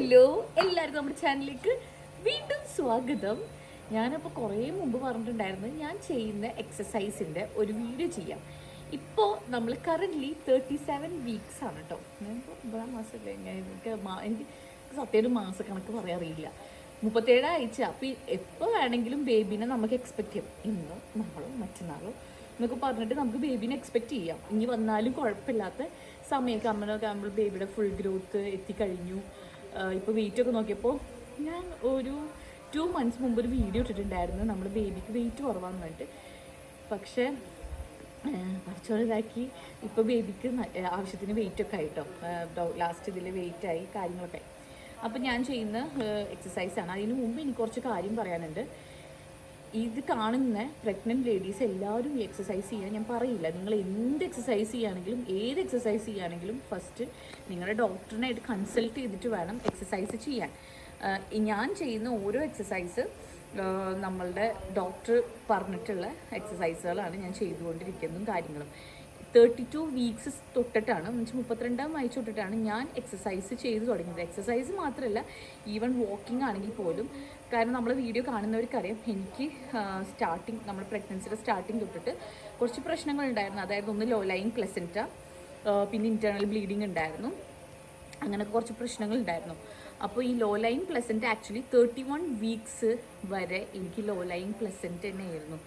Hello എല്ലാവർക്കും നമ്മുടെ ചാനലിലേക്ക് വീണ്ടും സ്വാഗതം. ഞാനപ്പോൾ കുറേ മുമ്പ് പറഞ്ഞിട്ടുണ്ടായിരുന്നു ഞാൻ ചെയ്യുന്ന എക്സസൈസിന്റെ ഒരു വീഡിയോ ചെയ്യാം. ഇപ്പോൾ നമ്മൾ കറന്റ്ലി തേർട്ടി സെവൻ വീക്സ് ആണ് കേട്ടോ ഞാനിപ്പോൾ ഒമ്പതാം മാസമല്ലേ എനിക്ക് എനിക്ക് സത്യം ഒരു മാസക്കണക്ക് പറയാറിയില്ല മുപ്പത്തേഴ് ആഴ്ച. അപ്പോൾ എപ്പോൾ വേണമെങ്കിലും ബേബിനെ നമുക്ക് എക്സ്പെക്ട് ചെയ്യാം. ഇന്നോ നാളോ മറ്റന്നാളോ എന്നൊക്കെ പറഞ്ഞിട്ട് നമുക്ക് ബേബിനെ എക്സ്പെക്ട് ചെയ്യാം. ഇനി വന്നാലും കുഴപ്പമില്ലാത്ത സമയമൊക്കെ അമ്മനൊക്കെ ആകുമ്പോൾ ബേബിയുടെ ഫുൾ ഗ്രോത്ത് എത്തിക്കഴിഞ്ഞു. ഇപ്പോൾ വെയിറ്റ് ഒക്കെ നോക്കിയപ്പോൾ ഞാൻ ഒരു ടു മന്ത്സ് മുമ്പ് ഒരു വീഡിയോ ഇട്ടിട്ടുണ്ടായിരുന്നു. നമ്മൾ ബേബിക്ക് വെയിറ്റ് കുറവാന്ന് പറഞ്ഞിട്ട്. പക്ഷേ പഠിച്ചോളം ഇതാക്കി ഇപ്പോൾ ബേബിക്ക് ആവശ്യത്തിന് വെയിറ്റ് ഒക്കെ ആയിട്ടോ ലാസ്റ്റ് ഇതിൽ വെയിറ്റ് ആയി കാര്യങ്ങളൊക്കെ അപ്പം ഞാൻ ചെയ്യുന്ന എക്സസൈസാണ് അതിന് മുമ്പ് എനിക്ക് കുറച്ച് കാര്യം പറയാനുണ്ട്. ഇത് കാണുന്ന പ്രഗ്നന്റ് ലേഡീസ് എല്ലാവരും ഈ എക്സസൈസ് ചെയ്യാൻ ഞാൻ പറയില്ല. നിങ്ങൾ എന്ത് എക്സസൈസ് ചെയ്യുകയാണെങ്കിലും ഏത് എക്സസൈസ് ചെയ്യുകയാണെങ്കിലും ഫസ്റ്റ് നിങ്ങളുടെ ഡോക്ടറിനായിട്ട് കൺസൾട്ട് ചെയ്തിട്ട് വേണം എക്സസൈസ് ചെയ്യാൻ. ഞാൻ ചെയ്യുന്ന ഓരോ എക്സസൈസ് നമ്മളുടെ ഡോക്ടർ പറഞ്ഞിട്ടുള്ള എക്സസൈസുകളാണ് ഞാൻ ചെയ്തുകൊണ്ടിരിക്കുന്നതും കാര്യങ്ങളും. തേർട്ടി ടു വീക്സ് തൊട്ടിട്ടാണ് എന്നുവെച്ചാൽ മുപ്പത്തിരണ്ടാം ആഴ്ച തൊട്ടിട്ടാണ് ഞാൻ എക്സസൈസ് ചെയ്തു തുടങ്ങിയത്. എക്സസൈസ് മാത്രമല്ല ഈവൻ വാക്കിംഗ് ആണെങ്കിൽ പോലും കാരണം നമ്മൾ വീഡിയോ കാണുന്നവർക്കറിയാം എനിക്ക് സ്റ്റാർട്ടിങ് നമ്മൾ പ്രഗ്നൻസിയുടെ സ്റ്റാർട്ടിങ് തൊട്ടിട്ട് കുറച്ച് പ്രശ്നങ്ങൾ ഉണ്ടായിരുന്നു അതായത് ഒന്ന് ലോ ലൈൻ പ്ലസന്റ പിന്നെ ഇന്റേർണൽ ബ്ലീഡിങ് ഉണ്ടായിരുന്നു. അങ്ങനെ കുറച്ച് പ്രശ്നങ്ങൾ ഉണ്ടായിരുന്നു അപ്പോൾ ഈ low line placenta actually thirty one weeks വരെ എനിക്ക് ലോ ലൈൻ പ്ലസന്റ് തന്നെയായിരുന്നു.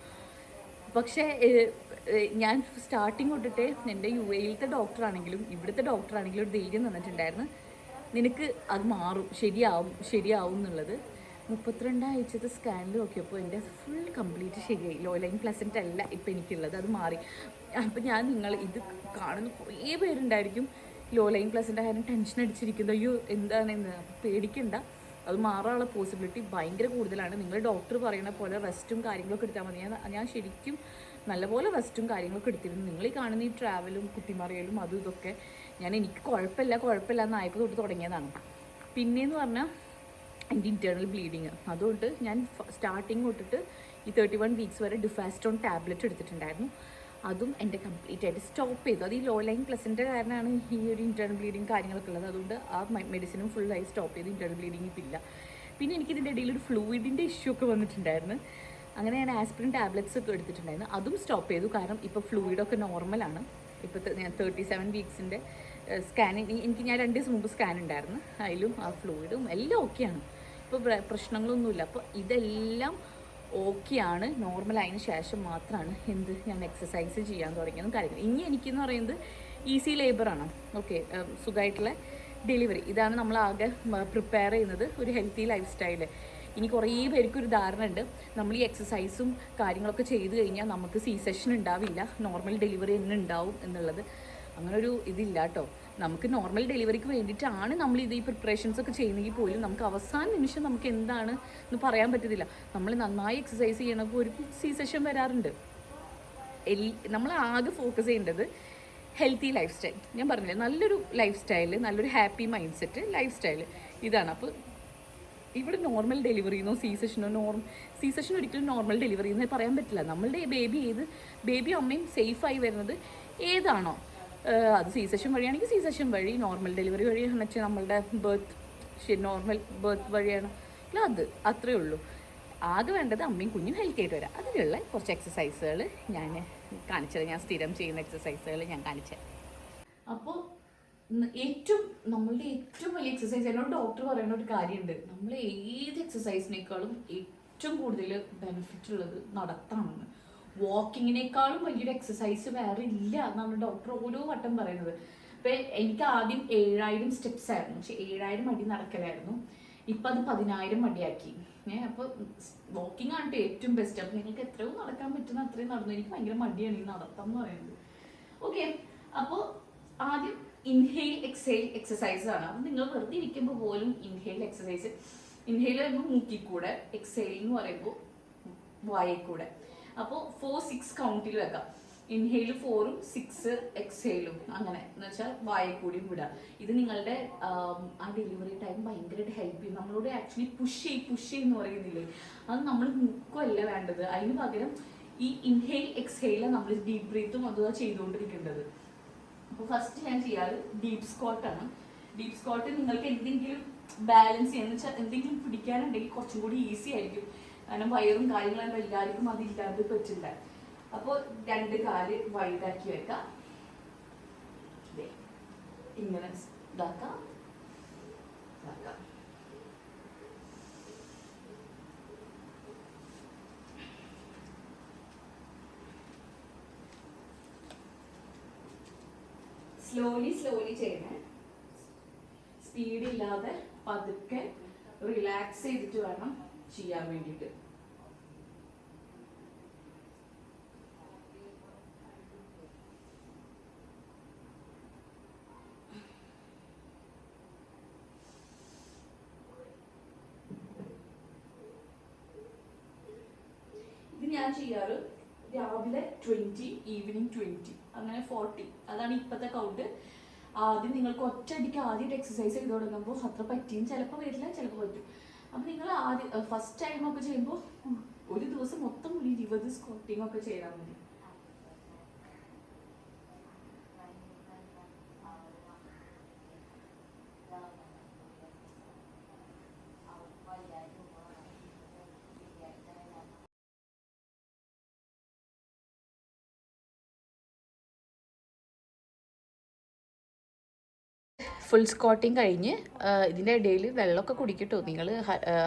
പക്ഷേ ഞാൻ സ്റ്റാർട്ടിങ് തൊട്ടിട്ട് എന്റെ യു എയിലത്തെ ഡോക്ടറാണെങ്കിലും ഇവിടുത്തെ ഡോക്ടറാണെങ്കിലും ഒരു ധൈര്യം തന്നിട്ടുണ്ടായിരുന്നു. നിനക്ക് അത് മാറും ശരിയാവും ശരിയാവും എന്നുള്ളത്. മുപ്പത്തിരണ്ട് ആഴ്ചത്തെ സ്കാനിൽ നോക്കിയപ്പോൾ എന്റെ ഫുൾ കംപ്ലീറ്റ് ശരിയായി. ലോ ലൈൻ പ്ലസന്റ് അല്ല ഇപ്പം എനിക്കുള്ളത്. അത് മാറി. അപ്പം ഞാൻ നിങ്ങൾ ഇത് കാണുന്ന കുറേ പേരുണ്ടായിരിക്കും. ലോ ലൈൻ പ്ലസന്റ് ആയാലും ടെൻഷൻ അടിച്ചിരിക്കുന്നത് അയ്യോ എന്താണെന്ന് പേടിക്കണ്ട. അത് മാറാനുള്ള പോസിബിലിറ്റി ഭയങ്കര കൂടുതലാണ്. നിങ്ങൾ ഡോക്ടർ പറയുന്ന പോലെ റെസ്റ്റും കാര്യങ്ങളൊക്കെ എടുത്താൽ മതി. ഞാൻ ഞാൻ ശരിക്കും നല്ലപോലെ റെസ്റ്റും കാര്യങ്ങളൊക്കെ എടുത്തിരുന്നു. നിങ്ങൾ ഈ കാണുന്ന ഈ ട്രാവലും കുത്തിമറിയലും അതും ഇതൊക്കെ ഞാൻ എനിക്ക് കുഴപ്പമില്ല കുഴപ്പമില്ല എന്നായപ്പോൾ തൊട്ട് തുടങ്ങിയതാണ്. പിന്നെയെന്ന് പറഞ്ഞാൽ എന്റെ ഇന്റേർണൽ ബ്ലീഡിങ് അതുകൊണ്ട് ഞാൻ സ്റ്റാർട്ടിങ് തൊട്ടിട്ട് ഈ തേർട്ടി വൺ വീക്സ് വരെ ഡിഫാസ്റ്റോൺ ടാബ്ലറ്റ് എടുത്തിട്ടുണ്ടായിരുന്നു. അതും എന്റെ കംപ്ലീറ്റ് ആയിട്ട് സ്റ്റോപ്പ് ചെയ്തു. അത് ഈ ലോ ലൈൻ പ്ലസിന്റെ കാരണമാണ് ഈ ഒരു ഇന്റേർണൽ ബ്ലീഡിങ് കാര്യങ്ങളൊക്കെ ഉള്ളത്. അതുകൊണ്ട് ആ മെഡിസിനും ഫുള്ളായി സ്റ്റോപ്പ് ചെയ്ത് ഇന്റേർണൽ ബ്ലീഡിങ് ഇപ്പം ഇല്ല. പിന്നെ എനിക്ക് ഇതിന്റെ ഇടയിൽ ഒരു ഫ്ലൂയിഡിന്റെ ഇഷ്യൂ ഒക്കെ വന്നിട്ടുണ്ടായിരുന്നു. അങ്ങനെ ഞാൻ ആസ്പിരിൻ ടാബ്ലറ്റ്സ് ഒക്കെ എടുത്തിട്ടുണ്ടായിരുന്നു. അതും സ്റ്റോപ്പ് ചെയ്തു. കാരണം ഇപ്പോൾ ഫ്ലൂയിഡൊക്കെ നോർമലാണ് ഇപ്പോൾ ഞാൻ തേർട്ടി സെവൻ വീക്സിന്റെ സ്കാനിങ് എനിക്ക് ഞാൻ രണ്ട് ദിവസം മുമ്പ് സ്കാൻ ഉണ്ടായിരുന്നു. അതിലും ആ ഫ്ലൂയിഡും എല്ലാം ഓക്കെയാണ് ഇപ്പോൾ പ്രശ്നങ്ങളൊന്നുമില്ല. അപ്പോൾ ഇതെല്ലാം ഓക്കെയാണ് നോർമൽ ആയതിനു ശേഷം മാത്രമാണ് എന്ത് ഞാൻ എക്സസൈസ് ചെയ്യാൻ തുടങ്ങിയതും കാര്യങ്ങൾ ഇനി എനിക്കെന്ന് പറയുന്നത് ഈസി ലേബറാണ് ഓക്കെ സുഖമായിട്ടുള്ള ഡെലിവറി ഇതാണ് നമ്മൾ ആകെ പ്രിപ്പയർ ചെയ്യുന്നത് ഒരു ഹെൽത്തി ലൈഫ് സ്റ്റൈൽ ഇനി കുറേ പേർക്ക് ഒരു ധാരണ ഉണ്ട്. നമ്മൾ ഈ എക്സസൈസും കാര്യങ്ങളൊക്കെ ചെയ്ത് കഴിഞ്ഞാൽ നമുക്ക് സി സെഷൻ ഉണ്ടാവില്ല. നോർമൽ ഡെലിവറി തന്നെ ഉണ്ടാവും എന്നുള്ളത്. അങ്ങനൊരു ഇതില്ല കേട്ടോ. നമുക്ക് നോർമൽ ഡെലിവറിക്ക് വേണ്ടിയിട്ടാണ് നമ്മൾ ഇത് ഈ പ്രിപ്പറേഷൻസ് ഒക്കെ ചെയ്യുന്നെങ്കിൽ പോലും നമുക്ക് അവസാന നിമിഷം നമുക്ക് എന്താണ് എന്ന് പറയാൻ പറ്റത്തില്ല. നമ്മൾ നന്നായി എക്സസൈസ് ചെയ്യണപ്പോൾ ഒരു സി സെഷൻ വരാറുണ്ട്. നമ്മൾ ആകെ ഫോക്കസ് ചെയ്യേണ്ടത് ഹെൽത്തി ലൈഫ് സ്റ്റൈൽ ഞാൻ പറഞ്ഞില്ലേ നല്ലൊരു ലൈഫ് സ്റ്റൈൽ നല്ലൊരു happy mind set life style ഇതാണ്. അപ്പോൾ ഇവിടെ നോർമൽ ഡെലിവറി എന്നോ സി സെഷനോ നോർമൽ സി സെഷൻ ഒരിക്കലും നോർമൽ ഡെലിവറി എന്ന് പറയാൻ പറ്റില്ല. നമ്മളുടെ ബേബി ഏത് ബേബി അമ്മയും സേഫായി വരുന്നത് ഏതാണോ. അത് സി സെഷൻ വഴിയാണെങ്കിൽ സി സെഷൻ വഴി നോർമൽ ഡെലിവറി വഴിയാണെന്ന് വെച്ചാൽ നമ്മളുടെ ബർത്ത് ശരി നോർമൽ ബർത്ത് വഴിയാണ്. അല്ല അത് അത്രയേ ഉള്ളൂ. ആകെ വേണ്ടത് അമ്മയും കുഞ്ഞും ഹെൽത്തി ആയിട്ട് വരാം അതിനുള്ള കുറച്ച് എക്സസൈസുകൾ ഞാൻ കാണിച്ചത് ഞാൻ സ്ഥിരം ചെയ്യുന്ന എക്സസൈസുകൾ ഞാൻ കാണിച്ചത് അപ്പോൾ ഏറ്റവും നമ്മളുടെ ഏറ്റവും വലിയ എക്സസൈസ് എന്നോട് ഡോക്ടർ പറയുന്ന ഒരു കാര്യമുണ്ട്. നമ്മൾ ഏത് എക്സസൈസിനേക്കാളും ഏറ്റവും കൂടുതൽ ബെനിഫിറ്റ് ഉള്ളത് നടത്താണെന്ന് വാക്കിങ്ങിനേക്കാളും വലിയൊരു എക്സസൈസ് വേറെ ഇല്ല എന്നാണ് ഡോക്ടർ ഓരോ വട്ടം പറയുന്നത്. ഇപ്പം എനിക്ക് ആദ്യം ഏഴായിരം സ്റ്റെപ്സ് ആയിരുന്നു. പക്ഷെ ഏഴായിരം അടി നടക്കലായിരുന്നു. ഇപ്പം അത് പതിനായിരം അടിയാക്കി. ഏഹ് അപ്പോൾ വാക്കിംഗ് ആണ് ഏറ്റവും ബെസ്റ്റ് അപ്പം നിങ്ങൾക്ക് എത്രയും നടക്കാൻ പറ്റുന്ന അത്രയും നടന്നു. എനിക്ക് ഭയങ്കര മടിയാണ് ഈ നടത്തം എന്ന് പറയുന്നത്. ഓക്കെ അപ്പോൾ ആദ്യം ഇൻഹെയിൽ എക്സെയിൽ എക്സസൈസ് ആണ്. അപ്പം നിങ്ങൾ വെറുതെ ഇരിക്കുമ്പോൾ പോലും ഇൻഹെയിൽ എക്സസൈസ് ഇൻഹെയിൽ പറയുമ്പോൾ മൂക്കിൽ കൂടെ എന്ന് പറയുമ്പോൾ വായിൽ കൂടെ. അപ്പോൾ ഫോർ സിക്സ് കൗണ്ടിൽ വെക്കാം. ഇൻഹെയിൽ ഫോറും സിക്സ് എക്സെയിലും അങ്ങനെ. എന്ന് വെച്ചാൽ വായ കൂടിയും വിടുക ഇത് നിങ്ങളുടെ ആ ഡെലിവറി ടൈം ഭയങ്കരമായിട്ട് ഹെൽപ്പ് ചെയ്യും. നമ്മളോട് ആക്ച്വലി പുഷ് ചെയ്യും പുഷ് ചെയ്യുന്ന പറയുന്നില്ലേ? അത് നമ്മൾ മുക്കുമല്ല വേണ്ടത്. അതിന് പകരം ഈ ഇൻഹെയിൽ എക്സെയിൽ നമ്മൾ ഡീപ് ബ്രീത്തും അതും ചെയ്തുകൊണ്ടിരിക്കേണ്ടത്. അപ്പോൾ ഫസ്റ്റ് ഞാൻ ചെയ്യാറ് ഡീപ് സ്കോട്ടാണ് ഡീപ് സ്കോട്ട് നിങ്ങൾക്ക് എന്തെങ്കിലും ബാലൻസ് ചെയ്യാന്ന് വെച്ചാൽ എന്തെങ്കിലും പിടിക്കാനുണ്ടെങ്കിൽ കുറച്ചും കൂടി ഈസി ആയിരിക്കും. കാരണം വയറും കാര്യങ്ങളും എല്ലാവർക്കും അതില്ലാതെ പറ്റില്ല. അപ്പോൾ രണ്ട് കാൽ വൈഡാക്കി വെക്കാം. ഇങ്ങനെ ഇതാക്കാം. സ്ലോലി സ്ലോലി ചെയ്യണേ. സ്പീഡില്ലാതെ പതുക്കെ റിലാക്സ് ചെയ്തിട്ട് വേണം ചെയ്യാൻ വേണ്ടിയിട്ട് ഇത് ഞാൻ ചെയ്യാറ് രാവിലെ ട്വന്റി ഈവനിങ് ട്വന്റി അങ്ങനെ ഫോർട്ടി അതാണ് ഇപ്പോഴത്തെ കൗണ്ട് ആദ്യം നിങ്ങൾക്ക് ഒറ്റയടിക്ക് ആദ്യമായിട്ട് എക്സസൈസ് ചെയ്ത് തുടങ്ങുമ്പോൾ അത്ര പറ്റിയും ചിലപ്പോൾ വരില്ല ചിലപ്പോൾ പറ്റും. അപ്പം നിങ്ങൾ ആദ്യം ഫസ്റ്റ് ടൈം ഒക്കെ ചെയ്യുമ്പോൾ ഒരു ദിവസം മൊത്തം ഒരു ഇരുപത് സ്കോട്ടിംഗ് ഒക്കെ ചെയ്താൽ മതി. ഫുൾ സ്കോട്ടിങ് കഴിഞ്ഞ് ഇതിന്റെ ഇടയിൽ വെള്ളമൊക്കെ കുടിക്കട്ടോ. നിങ്ങൾ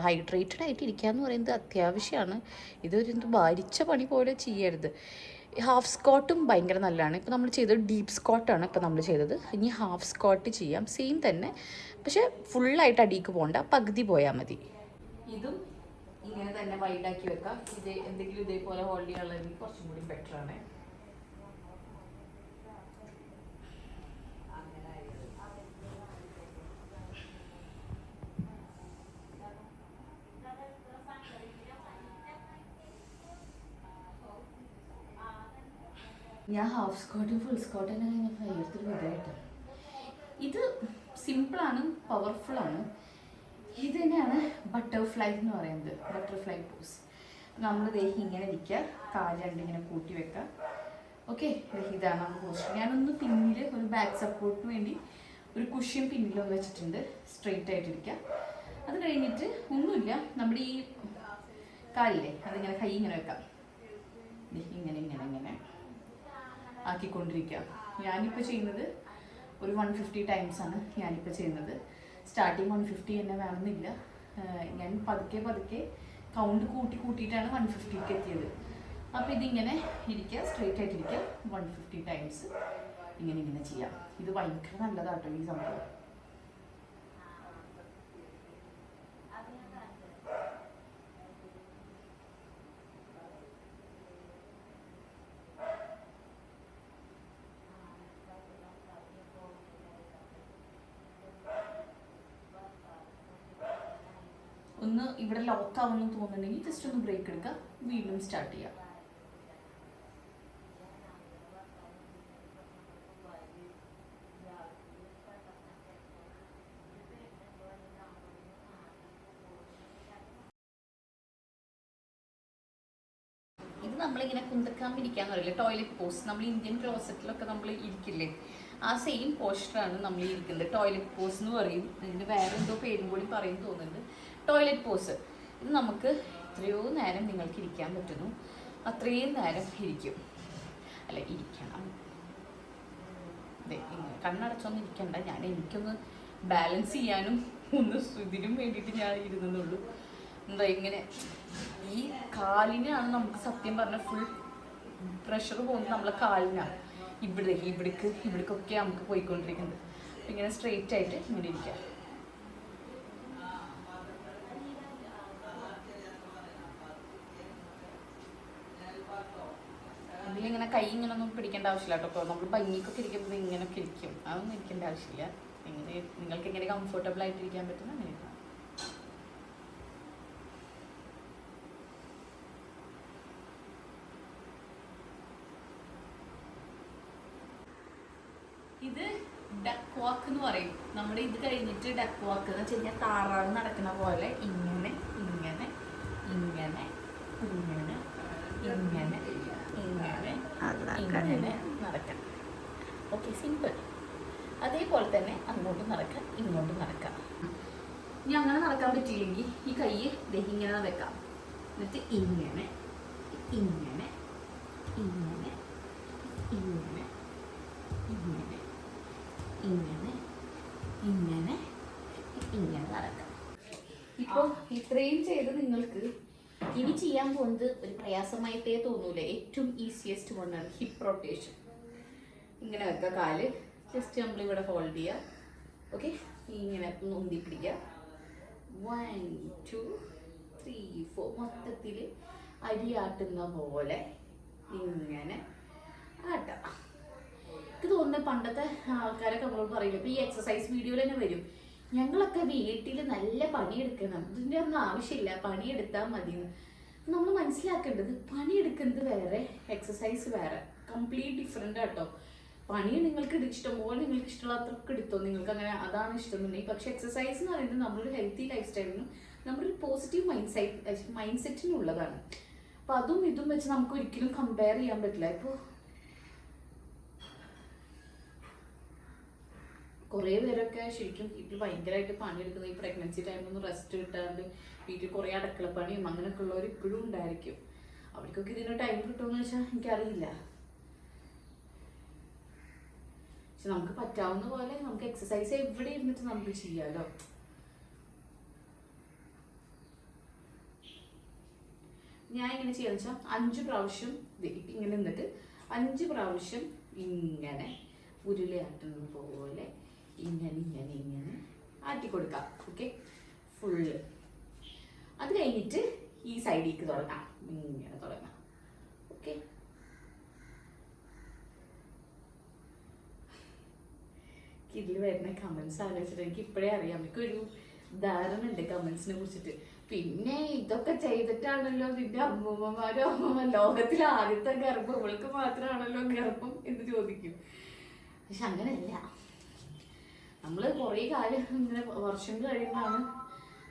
ഹൈഡ്രേറ്റഡ് ആയിട്ട് ഇരിക്കുക എന്ന് പറയുന്നത് അത്യാവശ്യമാണ് ഇതൊരു ഭാരിച്ച പണി പോലെ ചെയ്യരുത്. ഹാഫ് സ്കോട്ടും ഭയങ്കര നല്ലതാണ്. ഇപ്പോൾ നമ്മൾ ചെയ്തത് ഡീപ്പ് സ്കോട്ടാണ് ഇപ്പോൾ നമ്മൾ ചെയ്തത്. ഇനി ഹാഫ് സ്കോട്ട് ചെയ്യാം. സെയിം തന്നെ. പക്ഷേ ഫുള്ളായിട്ട് അടിക്ക് പോകണ്ട പകുതി പോയാൽ മതി. ഇതും ഇങ്ങനെ തന്നെ വൈഡാക്കി വെക്കാം. ഇത് എന്തെങ്കിലും ഇതേപോലെ ഹോൾഡ് ചെയ്യാനുള്ളതെങ്കിൽ കുറച്ചും കൂടി ബെറ്റർ ഞാൻ ഹാഫ് സ്കോട്ടും ഫുൾ സ്കോട്ടും തന്നെ കഴിഞ്ഞപ്പോൾ ഏതൊരു ഇതായിട്ട് ഇത് സിമ്പിളാണ് പവർഫുള്ളാണ് ഇത് തന്നെയാണ് ബട്ടർഫ്ലൈ എന്ന് പറയുന്നത് ബട്ടർഫ്ലൈ പോസ് നമ്മൾ ദേഹി ഇങ്ങനെ ഇരിക്കുക കാൽ രണ്ട് ഇങ്ങനെ കൂട്ടി വെക്കുക. ഓക്കെ ഇതാണ് നമ്മൾ പോസ്റ്റ് ഞാനൊന്ന് പിന്നിൽ ഒരു ബാക്ക് സപ്പോർട്ടിന് വേണ്ടി ഒരു കുഷ്യൻ പിന്നിലൊന്ന് വെച്ചിട്ടുണ്ട് സ്ട്രെയിറ്റ് ആയിട്ടിരിക്കുക അത് കഴിഞ്ഞിട്ട് ഒന്നുമില്ല നമ്മുടെ ഈ കാലില്ലേ അതിങ്ങനെ കൈ ഇങ്ങനെ വെക്കാം. ഇങ്ങനെ ഇങ്ങനെ ഇങ്ങനെ. ആക്കിക്കൊണ്ടിരിക്കുക. ഞാനിപ്പോൾ ചെയ്യുന്നത് ഒരു വൺ ഫിഫ്റ്റി ടൈംസ് ആണ് ഞാനിപ്പോൾ ചെയ്യുന്നത്. സ്റ്റാർട്ടിങ് വൺ ഫിഫ്റ്റി തന്നെ വേണമെന്നില്ല. ഞാൻ പതുക്കെ പതുക്കെ കൗണ്ട് കൂട്ടി കൂട്ടിയിട്ടാണ് വൺ ഫിഫ്റ്റിക്ക് എത്തിയത്. അപ്പോൾ ഇതിങ്ങനെ ഇരിക്കുക സ്ട്രെയിറ്റ് ആയിട്ടിരിക്കുക. വൺ ഫിഫ്റ്റി ടൈംസ് ഇങ്ങനെ ഇങ്ങനെ ചെയ്യാം. ഇത് ഭയങ്കര നല്ലതാട്ടോ ഈ സംഭവം. ഒന്ന് ഇവിടെ ലോക്ക് ആവുമെന്ന് തോന്നുന്നുണ്ടെങ്കിൽ ജസ്റ്റ് ഒന്ന് ബ്രേക്ക് എടുക്കുക. വീണ്ടും സ്റ്റാർട്ട് ചെയ്യാം ഇത് നമ്മളിങ്ങനെ കുന്തക്കാമ്പിരിക്കാന്ന് പറയില്ലേ ടോയ്ലറ്റ് പോസ് നമ്മൾ ഇന്ത്യൻ ക്ലോസറ്റിലൊക്കെ നമ്മൾ ഇരിക്കില്ലേ? ആ സെയിം പോസ്റ്ററാണ് നമ്മൾ ഇരിക്കുന്നത്. ടോയ്ലറ്റ് പോസ് എന്ന് പറയും. ഇതിന് വേറെ എന്തോ പേരും കൂടി പറയും തോന്നുന്നുണ്ട്. ടോയ്ലറ്റ് പോസ് ഇത് നമുക്ക് എത്രയോ നേരം നിങ്ങൾക്ക് ഇരിക്കാൻ പറ്റുന്നു. അത്രയും നേരം ഇരിക്കും. അല്ല ഇരിക്കണം. കണ്ണടച്ചൊന്നും ഇരിക്കണ്ട. ഞാൻ എനിക്കൊന്ന് ബാലൻസ് ചെയ്യാനും ഒന്ന് ഇതിനും വേണ്ടിയിട്ട് ഞാൻ ഇരുന്നുള്ളൂ എന്താ ഇങ്ങനെ ഈ കാലിനാണ് നമുക്ക് സത്യം പറഞ്ഞ ഫുൾ പ്രഷർ പോകുന്നത് നമ്മളെ കാലിനാണ്. ഇവിടെ ഇവിടേക്ക് ഇവിടേക്കൊക്കെ നമുക്ക് പോയിക്കൊണ്ടിരിക്കുന്നത്. ഇങ്ങനെ സ്ട്രെയിറ്റ് ആയിട്ട് ഇങ്ങനെ ഇരിക്കാം. അതിലിങ്ങനെ കൈ ഇങ്ങനെ ഒന്നും പിടിക്കേണ്ട ആവശ്യമില്ല കേട്ടോ. നമ്മൾ ഭംഗിക്കൊക്കെ ഇരിക്കുമ്പോൾ ഇങ്ങനെയൊക്കെ ഇരിക്കും. അതൊന്നും ഇരിക്കേണ്ട ആവശ്യമില്ല. എങ്ങനെ നിങ്ങൾക്ക് എങ്ങനെ കംഫർട്ടബിൾ ആയിട്ട് ഇരിക്കാൻ പറ്റുന്ന അങ്ങനെ. ഇത് ഡക്ക് വാക്ക് എന്ന് പറയും. നമ്മുടെ ഇത് കഴിഞ്ഞിട്ട് ഡക്ക് വാക്ക് എന്ന് വെച്ച് കഴിഞ്ഞാൽ താറാവ് നടക്കുന്ന പോലെ ഇങ്ങനെ ഇങ്ങനെ ഇങ്ങനെ ഇങ്ങനെ ഇങ്ങനെ ഇങ്ങനെ നടക്കാം. ഓക്കെ സിമ്പിൾ അതേപോലെ തന്നെ അങ്ങോട്ട് നടക്കാം ഇങ്ങോട്ട് നടക്കാം. ഇനി അങ്ങനെ നടക്കാൻ പറ്റിയില്ലെങ്കിൽ ഈ കൈ ഇങ്ങനെ വെക്കാം. എന്നിട്ട് ഇങ്ങനെ ഇങ്ങനെ ഇങ്ങനെ ഇങ്ങനെ ഇങ്ങനെ ഇങ്ങനെ ഇങ്ങനെ ഇങ്ങനെ നടക്കാം. ഇപ്പോൾ ഇത്രയും ചെയ്ത് നിങ്ങൾക്ക് ഇനി ചെയ്യാൻ പോകുന്നത് ഒരു പ്രയാസമായിട്ടേ തോന്നൂല. ഏറ്റവും ഈസിയസ്റ്റ് വണ്ണാണ് ഹിപ്പ് റൊട്ടേഷൻ ഇങ്ങനെ വെക്കുക കാൽ. ജസ്റ്റ് നമ്മൾ ഇവിടെ ഹോൾഡ് ചെയ്യുക ഓക്കെ ഇങ്ങനെ നൊന്തി പിടിക്കുക വൺ ടു ത്രീ ഫോർ മൊത്തത്തിൽ അരിയാട്ടുന്ന പോലെ ഇങ്ങനെ ആട്ടാം. എനിക്ക് തോന്നുന്നത് പണ്ടത്തെ ആൾക്കാരൊക്കെ നമ്മൾ പറയില്ല ഇപ്പം ഈ എക്സസൈസ് വീഡിയോയിൽ തന്നെ വരും. ഞങ്ങളൊക്കെ വീട്ടിൽ നല്ല പണിയെടുക്കണം. ഇതിന്റെ ഒന്നും ആവശ്യമില്ല. പണിയെടുത്താൽ മതി നമ്മൾ മനസ്സിലാക്കേണ്ടത് പണിയെടുക്കുന്നത് വേറെ എക്സസൈസ് വേറെ. കംപ്ലീറ്റ് ഡിഫറെന്റ് ആട്ടോ. പണി നിങ്ങൾക്ക് ഇഷ്ടം ഇഷ്ടംപോലെ നിങ്ങൾക്ക് ഇഷ്ടമുള്ളത്രക്ക് എടുത്തോ. നിങ്ങൾക്ക് അങ്ങനെ അതാണ് ഇഷ്ടം എന്നുണ്ടെങ്കിൽ പക്ഷെ എക്സസൈസ് എന്ന് പറയുന്നത് നമ്മളൊരു ഹെൽത്തി ലൈഫ് സ്റ്റൈലിനും നമ്മളൊരു പോസിറ്റീവ് മൈൻഡ് സെറ്റ് മൈൻഡ് സെറ്റിനുള്ളതാണ് അപ്പൊ അതും ഇതും വെച്ച് നമുക്ക് ഒരിക്കലും കമ്പയർ ചെയ്യാൻ പറ്റില്ല. ഇപ്പോൾ കുറേ പേരൊക്കെ ശരിക്കും വീട്ടിൽ ഭയങ്കരമായിട്ട് പണിയെടുക്കുന്നത് ഈ പ്രഗ്നൻസി ടൈമൊന്നും റെസ്റ്റ് കിട്ടാണ്ട് വീട്ടിൽ കുറേ അടുക്കളപ്പണിയും അങ്ങനെയൊക്കെ ഉള്ളവർ ഇപ്പോഴും ഉണ്ടായിരിക്കും. അവർക്കൊക്കെ ഇതിന് ടൈം കിട്ടുമെന്ന് വെച്ചാൽ എനിക്കറിയില്ല. പക്ഷെ നമുക്ക് പറ്റാവുന്ന പോലെ നമുക്ക് എക്സസൈസ് എവിടെ ഇരുന്നിട്ട് നമുക്ക് ചെയ്യാലോ? ഞാൻ ഇങ്ങനെ ചെയ്യാന്ന് വെച്ചാൽ അഞ്ച് പ്രാവശ്യം ഇങ്ങനെ നിന്നിട്ട് അഞ്ച് പ്രാവശ്യം ഇങ്ങനെ ഉരുളയാട്ടുന്നത് പോലെ ഇങ്ങനെ ഇങ്ങനെ ഇങ്ങനെ ആട്ടി കൊടുക്കാം. ഓക്കെ ഫുള്ള് അത് കഴിഞ്ഞിട്ട് ഈ സൈഡിലേക്ക് തുടങ്ങാം. ഇങ്ങനെ തുടങ്ങാം. ഓക്കെ ഇതിൽ വരുന്ന കമൻസ് ആലോചിച്ചിട്ട് എനിക്ക് ഇപ്പോഴേ അറിയാം. എനിക്കൊരു ധാരണ ഉണ്ട് കമൻസിനെ കുറിച്ചിട്ട്. പിന്നെ ഇതൊക്കെ ചെയ്തിട്ടാണല്ലോ നിന്റെ അമ്മൂമ്മമാരോ അമ്മമ്മ ലോകത്തിലെ ആദ്യത്തെ ഗർഭം. ഇവൾക്ക് മാത്രമാണല്ലോ ഗർഭം എന്ന് ചോദിക്കും. പക്ഷെ അങ്ങനെയല്ല. നമ്മൾ കുറേ കാലം ഇങ്ങനെ വർഷം കഴിയുമ്പോഴാണ്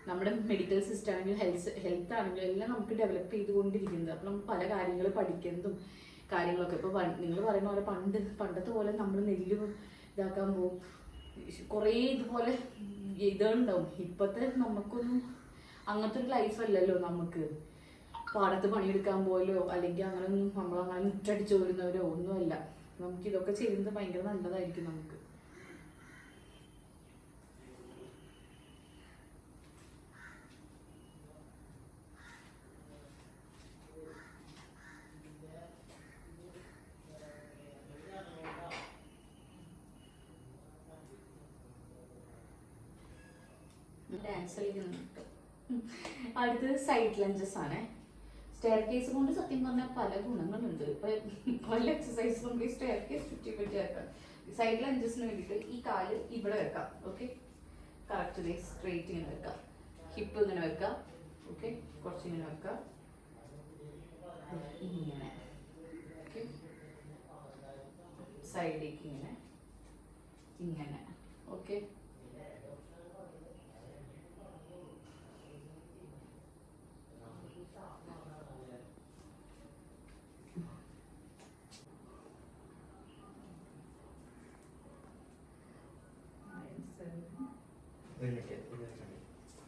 നമ്മുടെ മെഡിക്കൽ സിസ്റ്റം ആണെങ്കിലും ഹെൽത്ത് ഹെൽത്ത് ആണെങ്കിലും എല്ലാം നമുക്ക് ഡെവലപ്പ് ചെയ്തുകൊണ്ടിരിക്കുന്നത്. അപ്പം നമ്മൾ പല കാര്യങ്ങൾ പഠിക്കുന്നതും കാര്യങ്ങളൊക്കെ. ഇപ്പോൾ നിങ്ങൾ പറയുന്ന പോലെ പണ്ട് പണ്ടത്തെ പോലെ നമ്മൾ നെല്ല് ഇതാക്കാൻ പോകും കുറേ ഇതുപോലെ ഇതുണ്ടാവും. ഇപ്പോഴത്തെ നമുക്കൊന്നും അങ്ങനത്തെ ഒരു ലൈഫ് അല്ലല്ലോ നമുക്ക്. പാടത്ത് പണിയെടുക്കാൻ പോലോ അല്ലെങ്കിൽ അങ്ങനെ ഒന്നും നമ്മളങ്ങനെ മുറ്റടിച്ചു വരുന്നവരോ ഒന്നുമല്ല. നമുക്ക് ഇതൊക്കെ ചെയ്യുന്നത് ഭയങ്കര നല്ലതായിരിക്കും നമുക്ക്. ഡാൻസ് കളിക്കുന്നുണ്ട്. അടുത്തത് സൈഡ് ലഞ്ചസ് ആണ്. സ്റ്റെയർ കേസ് കൊണ്ട് സത്യം പറഞ്ഞാൽ പല ഗുണങ്ങളുണ്ട്. പല എക്സസൈസ് നമുക്ക് സ്റ്റെയർ കേസ് ചുറ്റി വെക്കാം. സൈഡ് ലഞ്ചസിന് വേണ്ടിയിട്ട് ഈ കാൽ ഇവിടെ വെക്കാം. ഓക്കെ കറക്റ്റ് സ്ട്രെയിറ്റ് ഇങ്ങനെ വെക്കാം. ഹിപ്പ് ഇങ്ങനെ വെക്കാം. ഓക്കെ കുറച്ച് ഇങ്ങനെ വെക്കാം. ഇങ്ങനെ. ഓക്കെ സൈഡിലേക്ക് ഇങ്ങനെ. ഇങ്ങനെ. Okay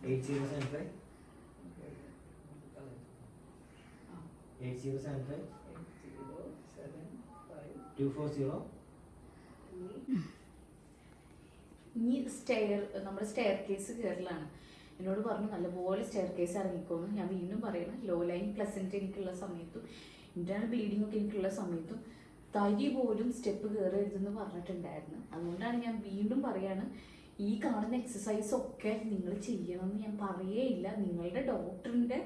eight zero seven five eight zero seven five two four zero ഇനി സ്റ്റെയർ നമ്മുടെ സ്റ്റെയർ കേസ് കയറലാണ് എന്നോട് പറഞ്ഞു നല്ലപോലെ സ്റ്റെയർ കേസ് ഇറങ്ങിക്കോന്ന്. ഞാൻ വീണ്ടും പറയണം ലോ ലൈൻ പ്ലസന്റ് എനിക്കുള്ള സമയത്തും ഇന്റേണൽ ബ്ലീഡിംഗ് ഒക്കെ എനിക്കുള്ള സമയത്തും തരി പോലും സ്റ്റെപ്പ് കയറരുതെന്ന് പറഞ്ഞിട്ടുണ്ടായിരുന്നു. അതുകൊണ്ടാണ് ഞാൻ വീണ്ടും പറയാണ് ഈ കാണുന്ന എക്സസൈസ് ഒക്കെ നിങ്ങൾ ചെയ്യണമെന്ന് ഞാൻ പറയേയില്ല. നിങ്ങളുടെ ഡോക്ടറിന്റെ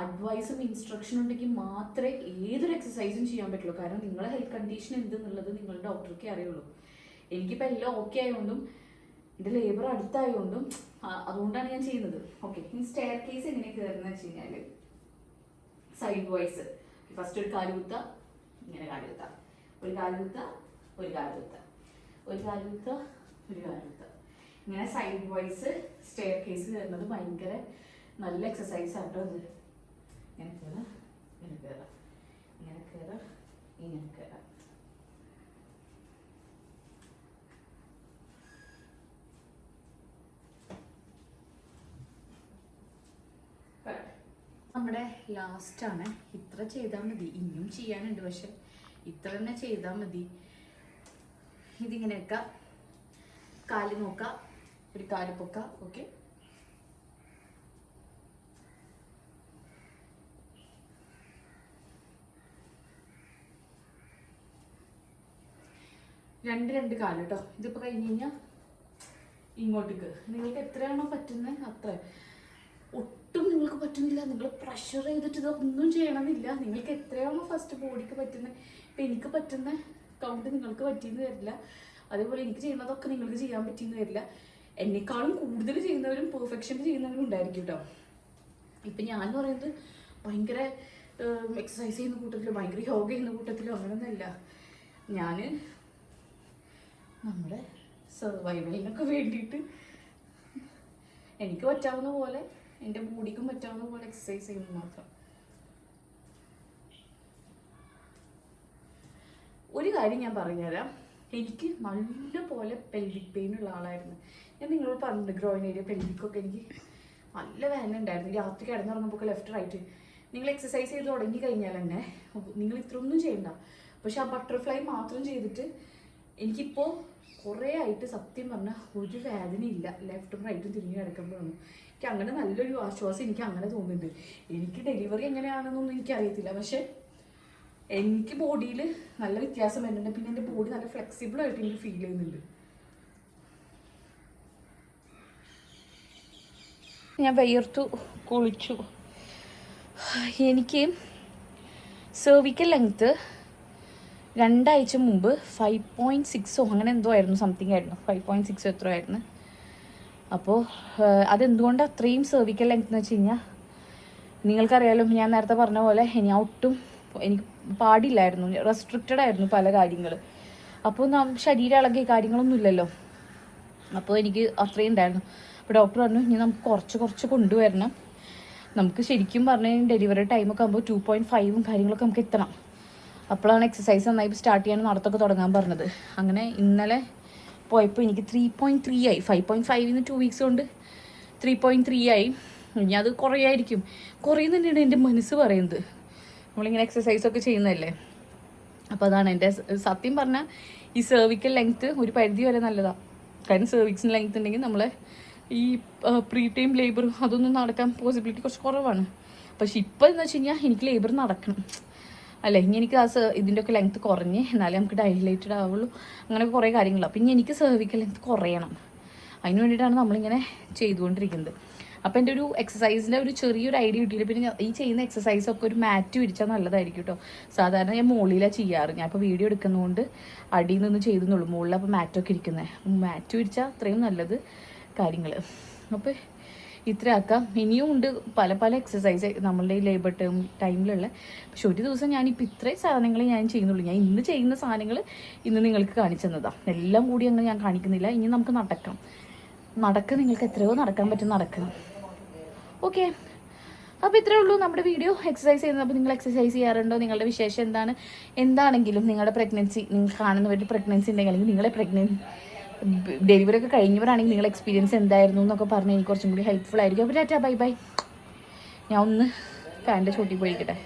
അഡ്വൈസും ഇൻസ്ട്രക്ഷനും ഉണ്ടെങ്കിൽ മാത്രമേ ഏതൊരു എക്സസൈസും ചെയ്യാൻ പറ്റുള്ളൂ. കാരണം നിങ്ങളുടെ ഹെൽത്ത് കണ്ടീഷൻ എന്തെന്നുള്ളത് നിങ്ങളുടെ ഡോക്ടർക്കേ അറിയുള്ളൂ. എനിക്കിപ്പോൾ എല്ലാം ഓക്കെ ആയതുകൊണ്ടും എന്റെ ലേബർ അടുത്തായതുകൊണ്ടും അതുകൊണ്ടാണ് ഞാൻ ചെയ്യുന്നത്. ഓക്കെ ഈ സ്റ്റെയർ കേസ് എങ്ങനെ കയറുന്നത് വെച്ച് കഴിഞ്ഞാൽ സൈഡ് വൈസ് ഫസ്റ്റ് ഒരു കാൽ കുത്ത ഇങ്ങനെ കാൽ കുത്ത. ഒരു കാൽ കുത്ത ഒരു കാൽ കുത്ത. ഒരു കാൽ കുത്ത ഒരു കാൽ കുത്ത. ഇങ്ങനെ സൈഡ് വൈസ് സ്റ്റെയർ കേസ് കയറുന്നത് ഭയങ്കര നല്ല എക്സസൈസ് ആട്ടോ അത് ഇങ്ങനെ കയറാം ഇങ്ങനെ കയറാം ഇങ്ങനെ കയറാം ഇങ്ങനെ കയറാം നമ്മുടെ ലാസ്റ്റാണ് ഇത്ര ചെയ്താൽ മതി. ഇനിയും ചെയ്യാനുണ്ട് പക്ഷെ ഇത്ര തന്നെ ചെയ്താൽ മതി. ഇതിങ്ങനെയൊക്കെ കാൽ നോക്കാം. ഒരു കാൽ പൊക്ക ഓക്കെ രണ്ട് രണ്ട് കാൽ കേട്ടോ ഇതിപ്പോൾ കഴിഞ്ഞ് കഴിഞ്ഞാൽ ഇങ്ങോട്ടേക്ക്. നിങ്ങൾക്ക് എത്രയാണോ പറ്റുന്നത് അത്ര. ഒട്ടും നിങ്ങൾക്ക് പറ്റുന്നില്ല. നിങ്ങൾ പ്രഷർ ചെയ്തിട്ട് ഇതൊന്നും ചെയ്യണമെന്നില്ല. നിങ്ങൾക്ക് എത്രയാണോ ഫസ്റ്റ് ബോഡിക്ക് പറ്റുന്നത് ഇപ്പം എനിക്ക് പറ്റുന്ന കൗണ്ട് നിങ്ങൾക്ക് പറ്റിയെന്ന് വരില്ല. അതേപോലെ എനിക്ക് ചെയ്യുന്നതൊക്കെ നിങ്ങൾക്ക് ചെയ്യാൻ പറ്റിയെന്ന് വരില്ല. എന്നെക്കാളും കൂടുതൽ ചെയ്യുന്നവരും പെർഫെക്ഷൻ ചെയ്യുന്നവരും ഉണ്ടായിരിക്കും കേട്ടോ ഇപ്പം ഞാൻ എന്ന് പറയുന്നത് ഭയങ്കര എക്സസൈസ് ചെയ്യുന്ന കൂട്ടത്തിലോ ഭയങ്കര യോഗ ചെയ്യുന്ന കൂട്ടത്തിലോ അങ്ങനെയൊന്നുമല്ല ഞാൻ നമ്മുടെ സർവൈവലിനൊക്കെ വേണ്ടിയിട്ട് എനിക്ക് പറ്റാവുന്ന പോലെ എന്റെ ബോഡിക്കും പറ്റാവുന്ന പോലെ എക്സസൈസ് ചെയ്യുന്നു മാത്രം. ഒരു കാര്യം ഞാൻ പറഞ്ഞുതരാം. എനിക്ക് നല്ലപോലെ പെൽവിക് പെയിൻ ഉള്ള ആളായിരുന്നു. ഞാൻ നിങ്ങളോട് പറഞ്ഞിട്ടുണ്ട് ഗ്രോയിൻ ഏരിയ പെൽവിക്കൊക്കെ എനിക്ക് നല്ല വേദന ഉണ്ടായിരുന്നു. രാത്രി കിടന്നുറങ്ങുമ്പോൾ ലെഫ്റ്റ് റൈറ്റ് നിങ്ങൾ എക്സസൈസ് ചെയ്ത് തുടങ്ങി കഴിഞ്ഞാൽ തന്നെ നിങ്ങൾ ഇത്രയൊന്നും ചെയ്യണ്ട. പക്ഷെ ആ ബട്ടർഫ്ലൈ മാത്രം ചെയ്തിട്ട് എനിക്കിപ്പോൾ കുറേ ആയിട്ട് സത്യം പറഞ്ഞാൽ ഒരു വേദനയില്ല ലെഫ്റ്റും റൈറ്റും തിരിഞ്ഞ് കിടക്കുമ്പോഴൊന്നും എനിക്ക് അങ്ങനെ നല്ലൊരു ആശ്വാസം എനിക്ക് അങ്ങനെ തോന്നുന്നുണ്ട്. എനിക്ക് ഡെലിവറി എങ്ങനെയാണെന്നൊന്നും എനിക്കറിയത്തില്ല. പക്ഷെ എനിക്ക് ബോഡിയിൽ നല്ല വ്യത്യാസം വരുന്നുണ്ട്. പിന്നെ എന്റെ ബോഡി നല്ല ഫ്ലെക്സിബിൾ ആയിട്ട് എനിക്ക് ഫീൽ ചെയ്യുന്നുണ്ട്. ഞാൻ വയർത്തു കുളിച്ചു. എനിക്ക് സെർവിക്കൽ ലെങ്ത്ത് രണ്ടാഴ്ച മുമ്പ് ഫൈവ് പോയിന്റ് സിക്സോ അങ്ങനെ എന്തോ ആയിരുന്നു സംതിങ് ആയിരുന്നു. ഫൈവ് പോയിന്റ് സിക്സോ എത്രയോ ആയിരുന്നു. അപ്പോൾ അതെന്തുകൊണ്ട് അത്രയും സെർവിക്കൽ ലെങ്ത് എന്ന് വെച്ച് കഴിഞ്ഞാൽ നിങ്ങൾക്കറിയാലോ ഞാൻ നേരത്തെ പറഞ്ഞ പോലെ ഞാൻ ഒട്ടും എനിക്ക് പാടില്ലായിരുന്നു. റെസ്ട്രിക്റ്റഡ് ആയിരുന്നു പല കാര്യങ്ങൾ അപ്പോൾ നാം ശരീരം ഇളകിയ കാര്യങ്ങളൊന്നുമില്ലല്ലോ. അപ്പോൾ എനിക്ക് അത്രയും ഉണ്ടായിരുന്നു. അപ്പോൾ ഡോക്ടർ പറഞ്ഞു ഇനി നമുക്ക് കുറച്ച് കുറച്ച് കൊണ്ടുവരണം. നമുക്ക് ശരിക്കും പറഞ്ഞു കഴിഞ്ഞാൽ ഡെലിവറി ടൈമൊക്കെ ആകുമ്പോൾ ടു പോയിന്റ് ഫൈവും കാര്യങ്ങളൊക്കെ നമുക്ക് എത്തണം. അപ്പോഴാണ് എക്സസൈസ് നന്നായി സ്റ്റാർട്ട് ചെയ്യാൻ നടത്തൊക്കെ തുടങ്ങാൻ പറഞ്ഞത്. അങ്ങനെ ഇന്നലെ പോയപ്പോൾ എനിക്ക് ത്രീ പോയിന്റ് ത്രീ ആയി. ഫൈവ് പോയിന്റ് ഫൈവിന്ന് ടു വീക്സ് കൊണ്ട് ത്രീ പോയിന്റ് ത്രീ ആയി. ഇനി അത് കുറയുന്ന തന്നെയാണ് എന്റെ മനസ്സ് പറയുന്നത്. നമ്മളിങ്ങനെ എക്സസൈസ് ഒക്കെ ചെയ്യുന്നതല്ലേ. അപ്പോൾ അതാണ് എന്റെ സത്യം പറഞ്ഞാൽ ഈ സെർവിക്കൽ ലെങ്ത്ത് ഒരു പരിധി വരെ നല്ലതാണ് കാരണം സെർവിക്സിന് ലെങ്ത് ഉണ്ടെങ്കിൽ നമ്മളെ ഈ പ്രീ ടൈം ലേബർ അതൊന്നും നടക്കാൻ പോസിബിലിറ്റി കുറച്ച് കുറവാണ്. പക്ഷെ ഇപ്പം എന്ന് വെച്ച് കഴിഞ്ഞാൽ എനിക്ക് ലേബർ നടക്കണം. അല്ലേ? ഇനി എനിക്ക് ആ സ- ഇതിന്റെ ഒക്കെ ലെങ്ത് കുറഞ്ഞ് എന്നാലേ നമുക്ക് ഡൈലേറ്റഡ് ആവുള്ളൂ. അങ്ങനെ കുറേ കാര്യങ്ങളാണ് പിന്നെ എനിക്ക് സെർവിക്കൽ ലെങ്ത് കുറയണം. അതിന് വേണ്ടിയിട്ടാണ് നമ്മളിങ്ങനെ ചെയ്തുകൊണ്ടിരിക്കുന്നത്. അപ്പോൾ എന്റെ ഒരു എക്സസൈസിന്റെ ഒരു ചെറിയൊരു ഐഡിയ കിട്ടിയില്ല. പിന്നെ ഈ ചെയ്യുന്ന എക്സസൈസൊക്കെ ഒരു മാറ്റ് വിരിച്ചാൽ നല്ലതായിരിക്കും കേട്ടോ സാധാരണ ഞാൻ മുകളിലാണ് ചെയ്യാറ്. ഞാൻ ഇപ്പോൾ വീഡിയോ എടുക്കുന്നതുകൊണ്ട് അടിയിൽ നിന്ന് ചെയ്തെന്നുള്ളൂ. മുകളിൽ അപ്പോൾ മാറ്റൊക്കെ ഇരിക്കുന്നത് അപ്പം മാറ്റ് വിരിച്ചാൽ അത്രയും നല്ലത്. കാര്യങ്ങൾ. അപ്പോൾ ഇത്ര ആക്കാം ഇനിയും ഉണ്ട് പല പല എക്സസൈസ് നമ്മളുടെ ഈ ലേബർ ടേം ടൈമിലുള്ള പക്ഷെ ഒരു ദിവസം ഞാനിപ്പോൾ ഇത്രയും സാധനങ്ങൾ ഞാൻ ചെയ്യുന്നുള്ളൂ. ഞാൻ ഇന്ന് ചെയ്യുന്ന സാധനങ്ങൾ ഇന്ന് നിങ്ങൾക്ക് കാണിച്ചു തന്നതാണ് എല്ലാം കൂടി അങ്ങനെ ഞാൻ കാണിക്കുന്നില്ല. ഇനി നമുക്ക് നടക്കാം. നടക്ക. നിങ്ങൾക്ക് എത്രയോ നടക്കാൻ പറ്റും നടക്കുക ഓക്കെ. അപ്പോൾ ഇത്രേ ഉള്ളൂ നമ്മുടെ വീഡിയോ എക്സസൈസ് ചെയ്യുന്നത്. അപ്പോൾ നിങ്ങൾ എക്സസൈസ് ചെയ്യാറുണ്ടോ? നിങ്ങളുടെ വിശേഷം എന്താണ്? എന്താണെങ്കിലും നിങ്ങളുടെ പ്രഗ്നൻസി നിങ്ങൾ കാണുന്നവരുടെ പ്രഗ്നൻസി ഉണ്ടെങ്കിൽ അല്ലെങ്കിൽ നിങ്ങളെ പ്രഗ്നൻസി ഡെലിവറി ഒക്കെ കഴിഞ്ഞവരാണെങ്കിൽ നിങ്ങളുടെ എക്സ്പീരിയൻസ് എന്തായിരുന്നു എന്നൊക്കെ പറഞ്ഞ് എനിക്ക് കുറച്ചും കൂടി ഹെൽപ്ഫുൾ ആയിരിക്കും. അപ്പോൾ ടാറ്റാ ബൈ ബൈ ഞാൻ ഒന്ന് ഫാന്റെ ചോട്ടിൽ പോയിക്കട്ടെ.